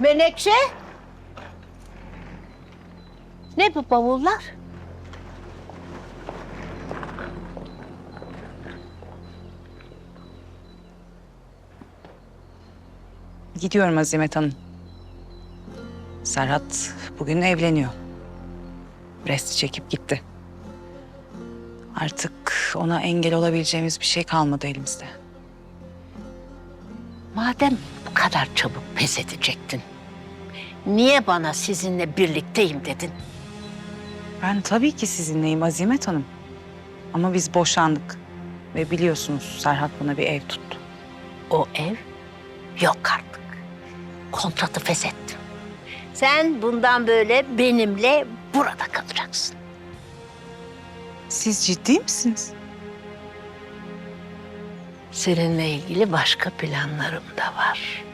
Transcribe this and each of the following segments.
Menekşe? Ne bu bavullar? Gidiyorum Azimet Hanım. Serhat bugün evleniyor. Resti çekip gitti. Artık ona engel olabileceğimiz bir şey kalmadı elimizde. Madem bu kadar çabuk pes edecektin. Niye bana sizinle birlikteyim dedin? Ben tabii ki sizinleyim Azimet Hanım. Ama biz boşandık. Ve biliyorsunuz Serhat bana bir ev tuttu. O ev yok artık. Kontratı feshettim. Sen bundan böyle benimle burada kalacaksın. Siz ciddi misiniz? Seninle ilgili başka planlarım da var.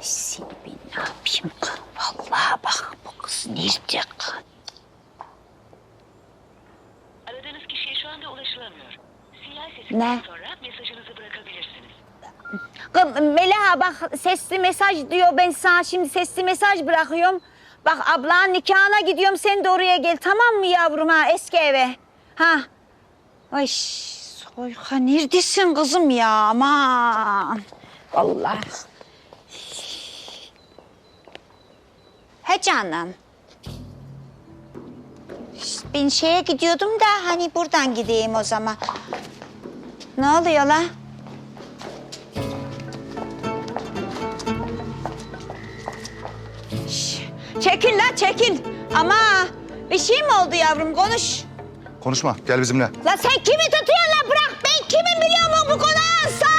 Seni ben ne yapayım? Vallahi bak bu kız nerede? Aradığınız kişiye şu anda ulaşılamıyor. Sinyal sesinden Ne? sonra mesajınızı bırakabilirsiniz. Kız, Melaha bak sesli mesaj diyor. Ben sana şimdi sesli mesaj bırakıyorum. Bak ablanın nikahına gidiyorum. Sen de oraya gel tamam mı yavrum ha eski eve. Ha. Ay Soyka neredesin kızım ya aman. Allah. He canım. Ben şeye gidiyordum da hani buradan gideyim o zaman. Ne oluyor la? Şş, Çekil la çekil. Ama bir şey mi oldu yavrum konuş. Konuşma, gel bizimle. La sen kimi tutuyorsun la bırak. Ben kimin biliyor mu bu konağın sahibiyim.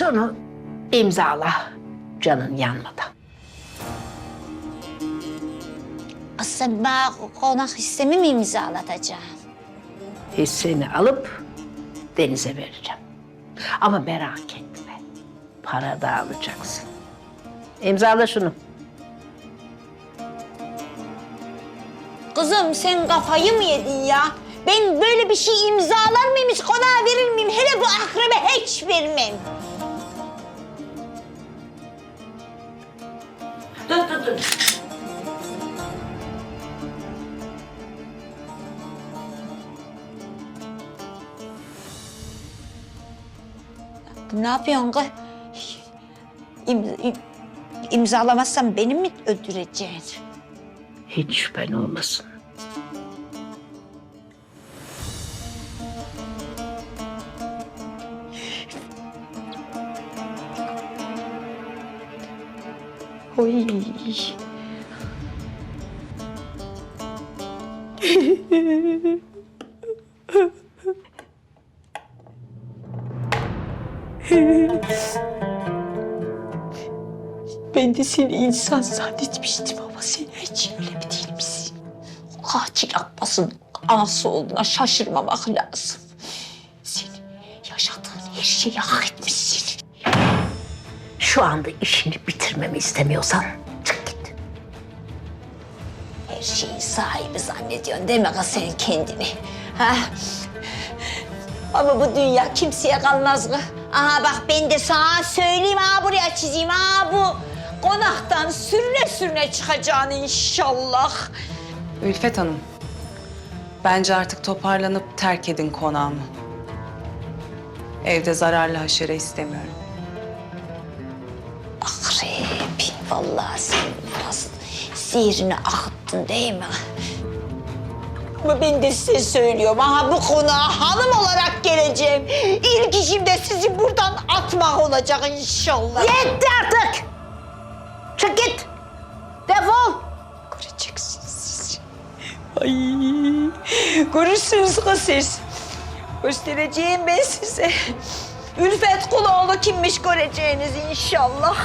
Şunu imzala canın yanmadan. Sen bana konak hissemi mi imzalatacaksın? Hisseni alıp denize vereceğim. Ama merak etme. Para da alacaksın. İmzala şunu. Kızım sen kafayı mı yedin ya? Ben böyle bir şey imzalar mıyım hiç konağa verir miyim? Hele bu akrebe hiç vermem. Dur. Ne yapıyorsun kız? İm, im- imzalamazsan beni mi öldüreceksin? Hiç şüphen olmasın. Oy. Ben de seni insan zannetmiştim ama sen hiç öyle mi değil misin? O katil Abbas'ın anası olduğuna şaşırmamak lazım. Sen yaşadığın her şeyi hak etmişsin. Şu anda işini bitirmemi istemiyorsan çık git. Her şeyin sahibi zannediyorsun değil mi kız kendini? Ha? Ama bu dünya kimseye kalmaz kız. Aha bak ben de sana söyleyeyim ha buraya çizeyim ha bu konaktan sürüne sürüne çıkacaksın inşallah. Ülfet Hanım, bence artık toparlanıp terk edin konağımı. Evde zararlı haşere istemiyorum. Vallahi sen nasıl sihrini akıttın değil mi? Ama ben de size söylüyorum. Aha bu konağa hanım olarak geleceğim. İlk işim de sizi buradan atmak olacak inşallah. Yetti artık. Çık git. Defol. Göreceksiniz siz. Ay, görürsünüz kız siz. Göstereceğim ben size. Ülfet Kuloğlu kimmiş göreceğiniz inşallah.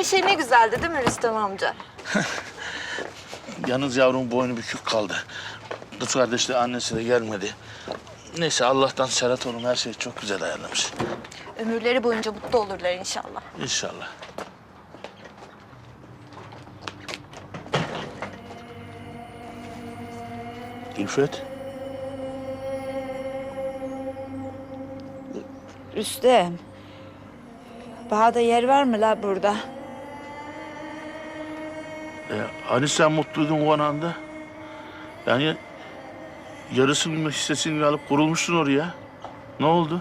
Her şey ne güzeldi değil mi Rüstem amca? Yalnız yavrum boynu bükük kaldı. Kız kardeş de annesi de gelmedi. Neyse Allah'tan Serhat Hanım her şeyi çok güzel ayarlamış. Ömürleri boyunca mutlu olurlar inşallah. İnşallah. Gülfet. Rüstem. Bahada yer var mı la burada? E, hani sen mutluydun o anda? Yani yarısının hissesini alıp kurulmuştun oraya. Ne oldu?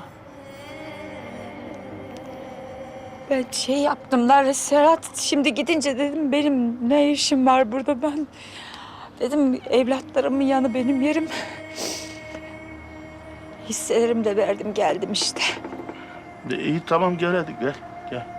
Ben şey yaptım da Serhat şimdi gidince dedim benim ne işim var burada ben. Dedim evlatlarımın yanı benim yerim. Hisselerimi de verdim geldim işte. E, iyi tamam gel hadi gel. Gel.